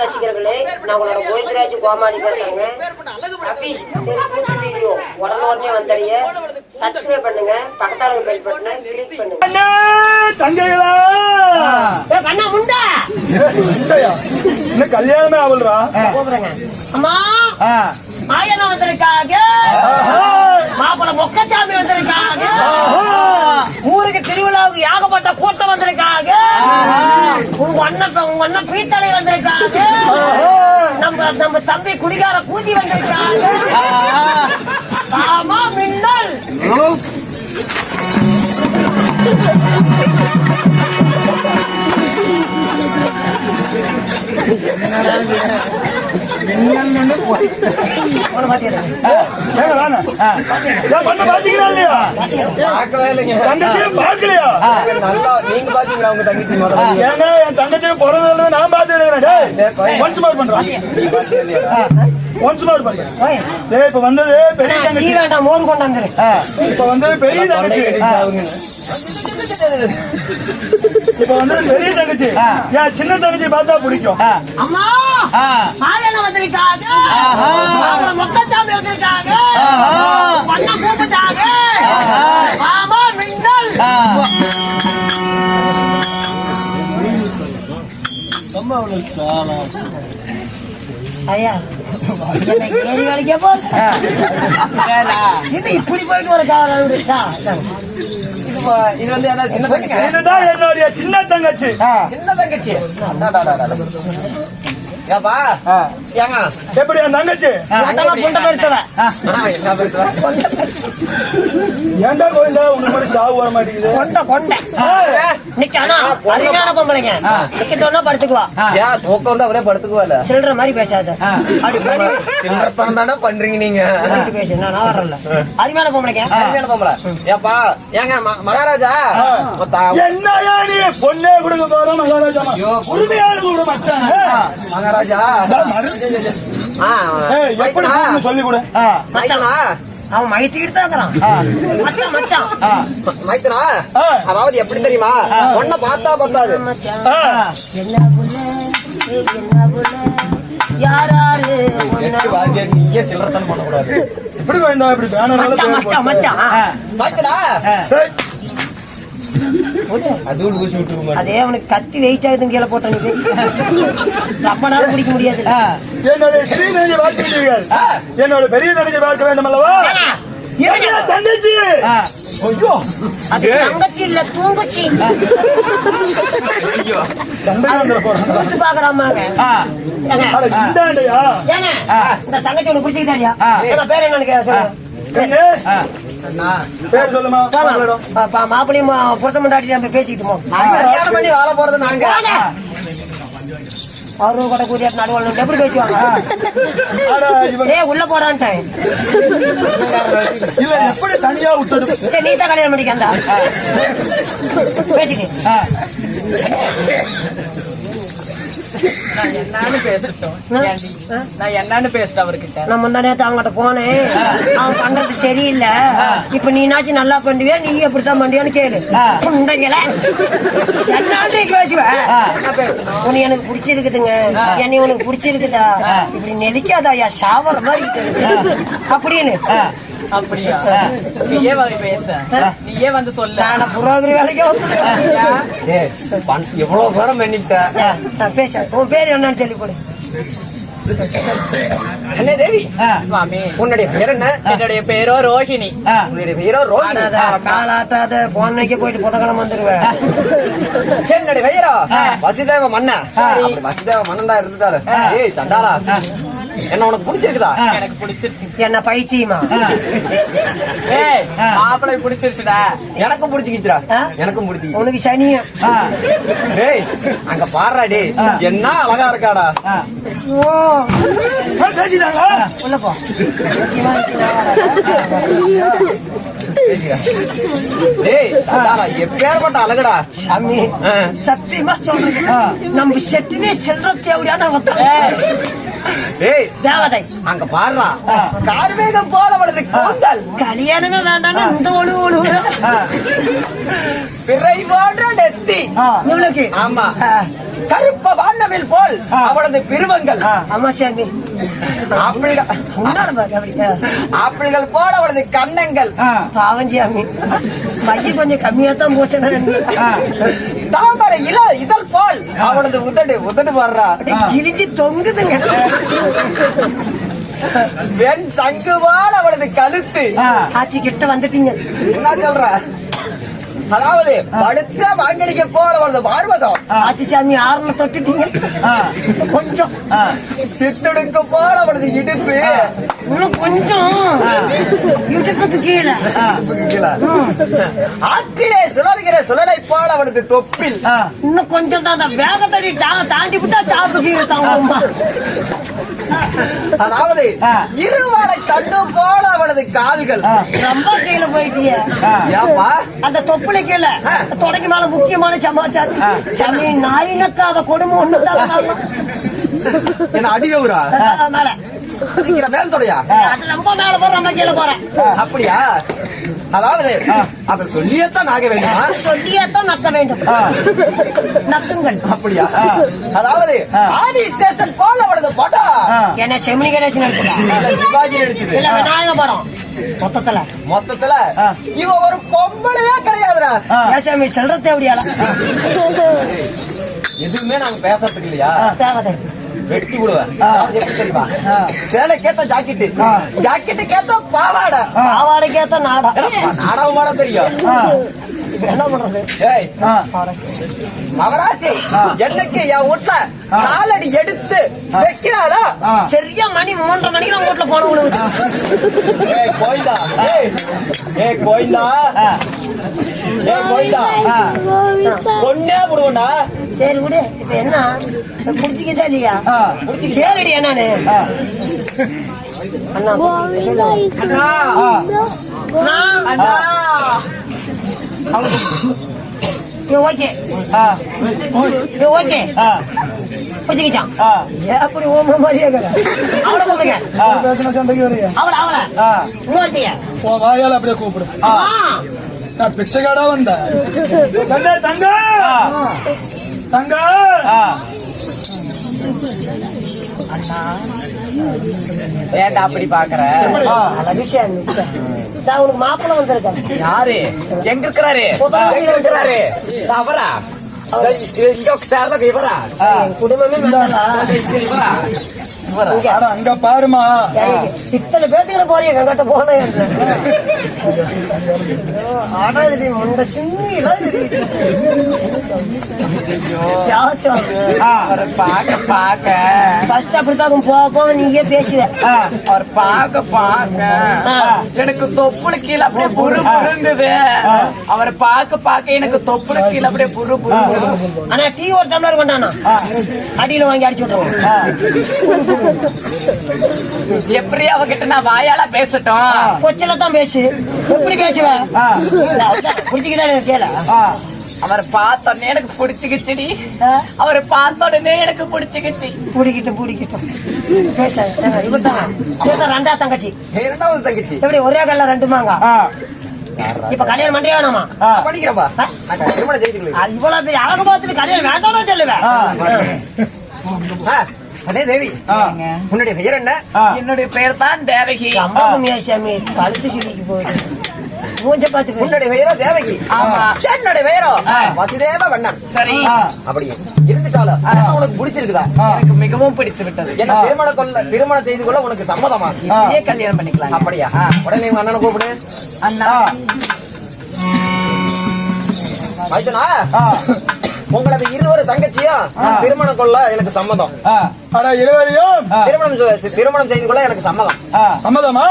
ரசிகர்களே நான் உங்களோட கோவிந்தராஜ் கோமாளி பேசுறேங்க. அபீஸ் தெருக்கூத்து வீடியோ உடனே வந்தடைய சப்ஸ்கிரைப் பண்ணுங்க பக்கத்தால பெல் பட்டனை கிளிக் பண்ணுங்க. தங்கைகளா ஏய், கண்ணா முண்டா? இன்னும் கல்யாணமே கூப்பிடுங்க அம்மா. ஆயனா வந்திருக்காங்க. மாப்பிள மொக்கச்சாமி வந்திருக்காங்க. ஊருக்கு திருவிழாவுக்கு யாகப்பட்ட கூட்டம் வந்திருக்காங்க. உங்க அண்ணன் உங்க அண்ணன் பீத்தலை வந்திருக்காங்க. நம்ம தம்பி குடிகார கூதி வந்திருக்காங்க ஆமா மின்னல். பண்ண பாத்தீங்களா இல்லையா? பார்க்கவே இல்லைங்க. தங்கச்சியை பார்க்கலையா? நல்லா நீங்க பாத்தீங்களா உங்க தங்கச்சி முதல்ல? ஏங்க, என் தங்கச்சியை பிறந்ததுல நான் பார்த்து எழுதுறேன். டேய், once more பண்றேன். நீ டேய், இப்ப வந்தது பெரிய நீ தங்கச்சி. வேண்டாம் மோர் கொண்டாந்துரு. இப்ப வந்தது பெரிய தங்கச்சி. இப்ப வந்தது பெரிய தங்கச்சி. என் சின்ன தங்கச்சி பார்த்தா பிடிக்கும். அம்மா! ஆயனா வந்திருக்காங்க. வந்திருக்காங்க. பண்ண கூப்பிட்டாங்க. ஐயா இது இப்படி போயிட்டு வர காலம் இது பா- இது வந்து என்ன சின்ன தங்கச்சி? இதுதான் என்னுடைய சின்ன தங்கச்சி? சின்ன தங்கச்சி. அடாடாடாடா. ஏப்பா? ஏங்க? எப்படி என் தங்கச்சி? புண்டை பேசுற? ஏன்டா கோயில்ல? உனக்கு மாதிரி சாவு வர மாட்டேங்குது. கொண்ட கொண்ட. ஆனா அருமையான பொம்பளைங்க. இன்னைக்கு சொன்னா படுத்துக்குவா. ஏன் தூக்கம் வந்து அவரே படுத்துக்குவால சில்லற மாதிரி பேசாத. அப்படி பண்ணி. சில்லறத்தனம் தானே பண்றீங்க நீங்க? பேசு நான் வரல அருமையான பொம்பளைங்க. கல்யாணம் பொம்பளை. ஏப்பா ஏங்க ம- மகாராஜா? மொத்த- என்னையா நீ பொண்ணே கொடுக்க போற மகாராஜா? உரிமையாளு கூட மச்சான். மகாராஜா ஆ, ஏய், எப்படி? சொல்லி கொடு மைத்துனா? அவன் மைத்திக்கிட்டு தான் இருக்கிறான். மச்சான் மச்சான். மைத்துனா? அதாவது எப்படி தெரியுமா? ஒன்ன பார்த்தா பத்தாது. மச்சான். ஆ. என்ன புள்ள? என்ன புள்ள? யாராரு? உன்னை- நீங்க சில்லறத்தனம் பண்ணக்கூடாது. எப்படி கோயந்தா இப்படி பேனர் மச்சான் மச்சான் மச்சான். மைத்துனா? அது அவனுக்கு கத்தி வெயிட் ஆகுதுன்னு கீழே போட்ட நீ பேசி. ரொம்ப நேரம் பிடிக்க முடியாது என்னுடைய ஸ்ரீதேவி வாழ்த்துகிறீர்கள் என்னோட பெரிய பார்க்க வேண்டும் அல்லவா? தங்கச்சி. ஐயோ. அது தங்கச்சி. இல்ல தூங்குச்சி இந்த தங்கச்சி உனக்கு பிடிச்சிக்கிட்டாடியா பேர் என்னன்னு? பேர் சொல்லுமா? மாப்பிள்ளையும் மா- புருஷன் முன்னாடி நம்ம பேசிக்கிட்டு வாழ போறது நாங்க. அவரும் கூட கூட்டியாட்டு நடுவில் எப்படி பேசுவாங்க? ஏ உள்ள போடான்ட்டேன். இல்ல எப்படி தனியா விட்டது? சரி நீ தான் கல்யாணம் பண்ணிக்கந்தா பேசிக்க. என்னன்னு பேசட்டும். ஏண்டி? நான் என்னன்னு பேசிட்டேன் அவர்கிட்ட. நான் முந்தா நேரத்து அவங்ககிட்ட போனேன். அவன் பண்றது சரியில்லை. இப்ப நீனாச்சும் நல்லா பண்ணுவியா? நீ எப்படித்தான் பண்ணுவியான்னு கேளு. புண்டைங்கள. என்னாலும் நீ பேசுவ உன்னை எனக்கு பிடிச்சிருக்குதுங்க. என்னை உனக்கு பிடிச்சிருக்குதா? இப்படி நெலிக்காதா? ஐயா சாவர மாதிரி. அப்படின்னு. அப்படியா? வந்து பேச. நீயே வந்து சொல்ல. நான் புரோகிரி வேலைக்கு வந்து எவ்வளவு நேரம் பண்ணிட்ட நான் பேச உன் பேர் என்னன்னு சொல்லி போடு என்ன தேவி. சுவாமி. உன்னுடைய பேர் என்ன? என்னுடைய பேரோ ரோஹிணி. உன்னுடைய பேரோ ரோஹிணி. காலாட்டாத போன்னைக்கு போயிட்டு புதன்கிழமை வந்துருவேன் என்னுடைய பெயரோ? வசுதேவ மன்ன வசுதேவ மன்னன் தான் இருந்துட்டாரு. ஏய் தண்டாளா. என்ன உனக்கு பிடிச்சிருக்குதா? எனக்கு பிடிச்சிருச்சு. என்ன பைத்தியமா? ஏய் மாப்பிளை பிடிச்சிருச்சுடா. எனக்கும் பிடிச்சிக்கிச்சுடா? எனக்கும் பிடிச்சிக்கிச்சு. உனக்கு சனியா டேய் அங்க பாடுறா டேய். என்ன அழகா இருக்காடா. ஓ. உள்ள போ. எப்பேற்பட்ட அழகுடா. சாமி. சத்தியமா சொல்றேன். நம்ம செட்டிலே செல்ற தேவையான அங்க பாடுறா கார்மேகம் போல வருது கூந்தல். கல்யாணமே இந்த ஒழு ஒழு பிறை போன்ற நெத்தி. இவளுக்கு ஆமா. கருப்ப வானவில் போல் அவளது பிருவங்கள். ஆமா சாமி. ஆப்பிள்கள் போல் அவளது கன்னங்கள். பாவம் சாமி மைய கொஞ்சம் கம்மியா தான் போச்சு தாமரை இல இதழ் போல். அவளது உதடு உதடு வர்றா. கிழிஞ்சு தொங்குதுங்க. வெண் சங்கு போல் அவளது கழுத்து. ஆச்சி கிட்ட வந்துட்டீங்க. என்ன சொல்ற? அதாவது படுத்த வாங்கடிக்க போல அவளது பார்வகம் ஆச்சி சாமி ஆறுல தொட்டுட்டீங்க. கொஞ்சம் சிட்டுடுக்கு போல அவளது இடுப்பு. இன்னும் கொஞ்சம். இடுப்புக்கு கீழே. ஆற்றிலே சுழல்கிற சுழலை போல அவளது தொப்பில். இன்னும் கொஞ்சம் தான் வேகத்தடி தாண்டி விட்டா சாப்பு கீழே தாங்க அதாவது இருவாடை தண்டு போல அவளது கால்கள். ரொம்ப கீழே போயிட்டீங்க ஏப்பா அந்த தொப்புளை கீழே. தொடங்கி மேல முக்கியமான சமாச்சாரம் சாமி நாயினக்காத கொடுமை ஒண்ணு தான் என்ன அடிகவுரா மேல. அதிக்கிற மேல் தொடையா அது ரொம்ப மேல போற நம்ம கீழே போறேன். அப்படியா? அதாவது அதை சொல்லியத்தான் ஆக வேண்டுமா? சொல்லியத்தான் நக்க வேண்டும். நக்குங்கள் அப்படியா? அதாவது ஆதிசேஷன் போல அவளது படம் என்ன செமினி கணேசன் எடுத்துக்க சிவாஜி நடிச்சது. இல்ல விநாயக படம். மொத்தத்துல. மொத்தத்துல? இவ ஒரு பொம்பளையே கிடையாதுடா. ஏன் சாமி செல்றதே எப்படியால எதுவுமே நாங்க பேசுறதுக்கு இல்லையா? தேவதை வெட்டி விடுவேன் எப்படி தெரியுமா? சேலை கேத்த ஜாக்கெட்டு ஜாக்கெட்டு கேத்த பாவாடை. பாவாடைக்கேத்த நாடா. நாடகம் பாட தெரியும். என்ன பண்றது? மகராசி என்னைக்கு என் வீட்டுல காலடி எடுத்து வைக்கிறாளா சரியா மணி மூன்றரை மணிக்கு நம்ம வீட்டுல போன விழுவுது கோயிலா ஏய் ஏய் பொண்ணே சரி விடு இப்ப என்ன? குடிச்சுக்கிட்டா இல்லையா? கேளுடி என்னன்னு அண்ணா அண்ணா. ஓகே. ஓகே. ஓம மாதிரியே இருக்கா அவளை கூப்பிடுங்க அவள அவள. இன்னொருத்திய உன் வாயால அப்படியே கூப்பிடு. நான் பிச்சைக்காடா வந்தேன். தங்க தங்க! தங்க! ஏன்டா அப்படி பாக்குற? உனக்கு மாப்பிள்ளை வந்திருக்கேன் யாரு? எங்க இருக்கிறாரு? இருக்கிறாரு. அவரா? இங்க சேர்ந்தது இவரா? குடும்பமே இவரா? அங்க பாருமா. இத்தனை பேத்துக்கிட்ட போறீங்க வெங்கட்ட போனேன் ஆனா இது பாக்க பாக்க ஃபர்ஸ்ட் அப்படித்தான் போக போக நீயே பேசுவ. அவர் பாக்க பாக்க எனக்கு தொப்புளு கீழே அப்படியே புரு புருங்குது. அவரை பாக்க பாக்க எனக்கு தொப்புளு கீழே அப்படியே புரு புரு ஆனா டீ ஒரு டம்ளர் கொண்டானா? அடியில வாங்கி அடிச்சு விட்டுருவோம். எப்படி அவகிட்ட நான் வாயால பேசட்டும். கொச்சில தான் பேசு. எப்படி பேசுவ? புடிச்சுக்கிட்டா கேள. அவரை பார்த்தோன்னே எனக்கு பிடிச்சிக்கிச்சுடி. அவரை பார்த்த உடனே எனக்கு பிடிச்சிக்கிச்சு. பிடிக்கிட்டும் பிடிக்கிட்டும் பேச. இவர்தான். இவர்தான் ரெண்டா தங்கச்சி. இரண்டாவது தங்கச்சி. எப்படி ஒரே கல்ல ரெண்டு மாங்க? இப்ப கல்யாணம் பண்றே வேணாமா? அது இவ்வளவு பெரிய அழகு பார்த்துட்டு கல்யாணம் வேண்டாம்னு சொல்லுவேன் அதே தேவி உன்னுடைய பெயர் என்ன? என்னுடைய பேர் தான் தேவகி அம்மாவுக்கு மீசாமி கழுத்து சிரிக்கு போகுது. மூஞ்ச பார்த்து பேசு உன்னுடைய பெயரோ தேவகி? ஆமா. என்னுடைய பெயரோ? வசுதேவ வண்ணன் சரி. அப்படி இருந்துட்டாலும் உனக்கு பிடிச்சிருக்குதா? எனக்கு மிகவும் பிடித்து விட்டது என்ன திருமணம் கொள்ள திருமணம் செய்து கொள்ள உனக்கு சம்மதமா? இப்படியே கல்யாணம் பண்ணிக்கலாம் அப்படியா? உடனே உங்க அண்ணனை கூப்பிடு. அண்ணா. மைத்தனா உங்களது இருவரு தங்கச்சியும் திருமணம் கொள்ள எனக்கு சம்மதம். அட இருவரையும்? திருமணம் திருமணம் செய்து கொள்ள எனக்கு சம்மதம். சம்மதமா?